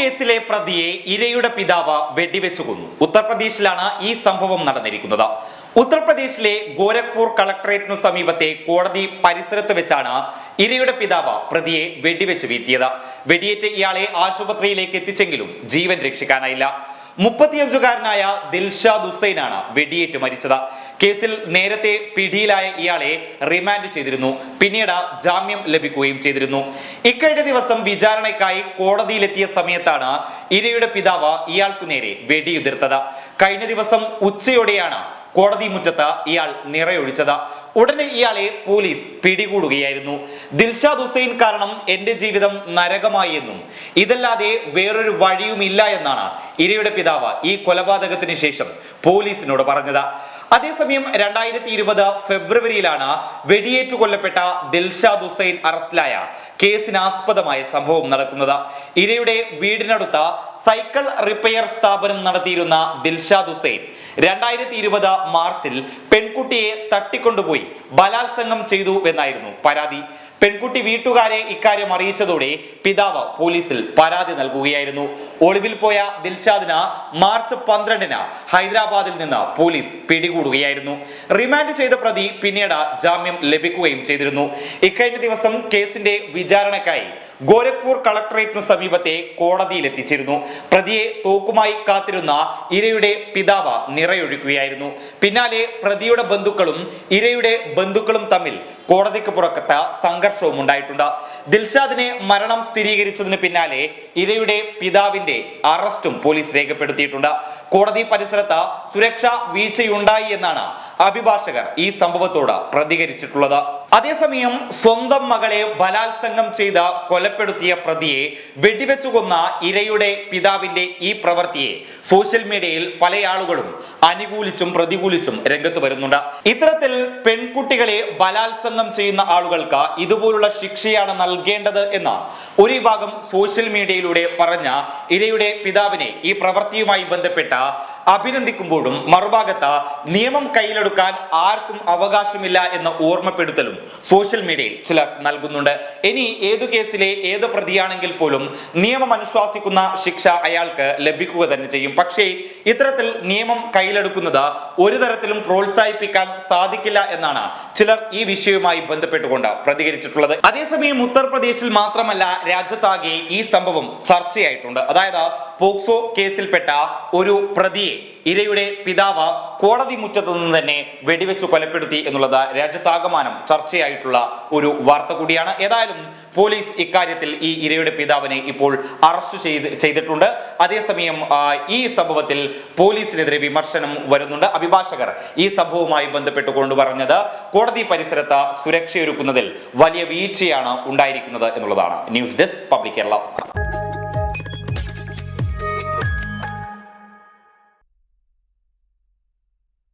കേസിലെ പ്രതിയെ ഇരയുടെ പിതാവ് വെടിവെച്ചു കൊന്നു. ഉത്തർപ്രദേശിലാണ് ഈ സംഭവം നടന്നിരിക്കുന്നത്. ഉത്തർപ്രദേശിലെ ഗോരഖ്പൂർ കളക്ടറേറ്റിനു സമീപത്തെ കോടതി പരിസരത്ത് വെച്ചാണ് ഇരയുടെ പിതാവ് പ്രതിയെ വെടിവെച്ചു വീഴ്ത്തിയത്. വെടിയേറ്റ് ഇയാളെ ആശുപത്രിയിലേക്ക് എത്തിച്ചെങ്കിലും ജീവൻ രക്ഷിക്കാനായില്ല. മുപ്പത്തിയഞ്ചുകാരനായ ദിൽഷാദ് ഹുസൈനാണ് വെടിയേറ്റ് മരിച്ചത്. കേസിൽ നേരത്തെ പിടിയിലായ ഇയാളെ റിമാൻഡ് ചെയ്തിരുന്നു. പിന്നീട് ജാമ്യം ലഭിക്കുകയും ചെയ്തിരുന്നു. ഇക്കഴിഞ്ഞ ദിവസം വിചാരണയ്ക്കായി കോടതിയിലെത്തിയ സമയത്താണ് ഇരയുടെ പിതാവ് ഇയാൾക്കു നേരെ വെടിയുതിർത്തത്. കഴിഞ്ഞ ദിവസം ഉച്ചയോടെയാണ് കോടതി മുറ്റത്ത് ഇയാൾ നിറയൊഴിച്ചത്. ഉടനെ ഇയാളെ പോലീസ് പിടികൂടുകയായിരുന്നു. ദിൽഷാദ് ഹുസൈൻ കാരണം എന്റെ ജീവിതം നരകമായി എന്നും ഇതല്ലാതെ വേറൊരു വഴിയുമില്ല എന്നാണ് ഇരയുടെ പിതാവ് ഈ കൊലപാതകത്തിന് ശേഷം പോലീസിനോട് പറഞ്ഞത്. അതേസമയം രണ്ടായിരത്തി ഇരുപത് ഫെബ്രുവരിയിലാണ് വെടിയേറ്റു കൊല്ലപ്പെട്ട ദിൽഷാദ് ഹുസൈൻ അറസ്റ്റിലായ കേസിനാസ്പദമായ സംഭവം നടക്കുന്നത്. ഇരയുടെ വീടിനടുത്ത് സൈക്കിൾ റിപ്പയർ സ്ഥാപനം നടത്തിയിരുന്ന ദിൽഷാദ് ഹുസൈൻ രണ്ടായിരത്തി ഇരുപത് മാർച്ചിൽ പെൺകുട്ടിയെ തട്ടിക്കൊണ്ടുപോയി ബലാത്സംഗം ചെയ്തു എന്നായിരുന്നു പരാതി. പെൺകുട്ടി വീട്ടുകാരെ ഇക്കാര്യം അറിയിച്ചതോടെ പിതാവ് പോലീസിൽ പരാതി നൽകുകയായിരുന്നു. ഒളിവിൽ പോയ ദിൽഷാദിന് മാർച്ച് പന്ത്രണ്ടിന് ഹൈദരാബാദിൽ നിന്ന് പോലീസ് പിടികൂടുകയായിരുന്നു. റിമാൻഡ് ചെയ്ത പ്രതി പിന്നീട് ജാമ്യം ലഭിക്കുകയും ചെയ്തിരുന്നു. ഇക്കഴിഞ്ഞ ദിവസം കേസിന്റെ വിചാരണയ്ക്കായി ഗോരഖ്പൂർ കളക്ടറേറ്റിനു സമീപത്തെ കോടതിയിൽ എത്തിച്ചിരുന്നു പ്രതിയെ തോക്കുമായി കാത്തിരുന്ന ഇരയുടെ പിതാവ് നിറയൊഴിക്കുകയായിരുന്നു. പിന്നാലെ പ്രതിയുടെ ബന്ധുക്കളും ഇരയുടെ ബന്ധുക്കളും തമ്മിൽ കോടതിക്ക് പുറക്കത്ത സംഘർഷവും ഉണ്ടായിട്ടുണ്ട്. ദിൽഷാദിനെ മരണം സ്ഥിരീകരിച്ചതിന് പിന്നാലെ ഇരയുടെ പിതാവിന്റെ അറസ്റ്റും പോലീസ് രേഖപ്പെടുത്തിയിട്ടുണ്ട്. കോടതി പരിസരത്ത് സുരക്ഷാ വീഴ്ചയുണ്ടായി എന്നാണ് അഭിഭാഷകർ ഈ സംഭവത്തോട് പ്രതികരിച്ചിട്ടുള്ളത്. അതേസമയം സ്വന്തം മകളെ ബലാത്സംഗം ചെയ്ത് കൊലപ്പെടുത്തിയ പ്രതിയെ വെടിവെച്ചു കൊന്ന ഇരയുടെ പിതാവിന്റെ ഈ പ്രവൃത്തിയെ സോഷ്യൽ മീഡിയയിൽ പല ആളുകളും അനുകൂലിച്ചും പ്രതികൂലിച്ചും രംഗത്ത് വരുന്നുണ്ട്. ഇത്തരത്തിൽ പെൺകുട്ടികളെ ബലാത്സംഗം ചെയ്യുന്ന ആളുകൾക്ക് ഇതുപോലുള്ള ശിക്ഷയാണ് നൽകേണ്ടത് എന്ന് ഒരു വിഭാഗം സോഷ്യൽ മീഡിയയിലൂടെ പറഞ്ഞ ഇരയുടെ പിതാവിനെ ഈ പ്രവൃത്തിയുമായി ബന്ധപ്പെട്ട 거야. അഭിനന്ദിക്കുമ്പോഴും മറുഭാഗത്ത് നിയമം കയ്യിലെടുക്കാൻ ആർക്കും അവകാശമില്ല എന്ന ഓർമ്മപ്പെടുത്തലും സോഷ്യൽ മീഡിയയിൽ ചിലർ നൽകുന്നുണ്ട്. ഇനി ഏതു കേസിലെ ഏത് പ്രതിയാണെങ്കിൽ പോലും നിയമം അനുശ്വാസിക്കുന്ന ശിക്ഷ അയാൾക്ക് ലഭിക്കുക തന്നെ ചെയ്യും. പക്ഷേ ഇത്തരത്തിൽ നിയമം കയ്യിലെടുക്കുന്നത് ഒരു തരത്തിലും പ്രോത്സാഹിപ്പിക്കാൻ സാധിക്കില്ല എന്നാണ് ചിലർ ഈ വിഷയവുമായി ബന്ധപ്പെട്ടുകൊണ്ട് പ്രതികരിച്ചിട്ടുള്ളത്. അതേസമയം ഉത്തർപ്രദേശിൽ മാത്രമല്ല രാജ്യത്താകെ ഈ സംഭവം ചർച്ചയായിട്ടുണ്ട്. അതായത് പോക്സോ കേസിൽപ്പെട്ട ഒരു പ്രതിയെ ഇരയുടെ പിതാവ് കോടതി മുറ്റത്തു നിന്ന് തന്നെ വെടിവെച്ച് കൊലപ്പെടുത്തി എന്നുള്ളത് രാജ്യത്താകമാനം ചർച്ചയായിട്ടുള്ള ഒരു വാർത്ത കൂടിയാണ്. ഏതായാലും പോലീസ് ഇക്കാര്യത്തിൽ ഈ ഇരയുടെ പിതാവിനെ ഇപ്പോൾ അറസ്റ്റ് ചെയ്ത് ചെയ്തിട്ടുണ്ട്. അതേസമയം ഈ സംഭവത്തിൽ പോലീസിനെതിരെ വിമർശനം വരുന്നുണ്ട്. അഭിഭാഷകർ ഈ സംഭവവുമായി ബന്ധപ്പെട്ടുകൊണ്ട് പറഞ്ഞത് കോടതി പരിസരത്ത് സുരക്ഷയൊരുക്കുന്നതിൽ വലിയ വീഴ്ചയാണ് ഉണ്ടായിരിക്കുന്നത് എന്നുള്ളതാണ്. News desk public Kerala.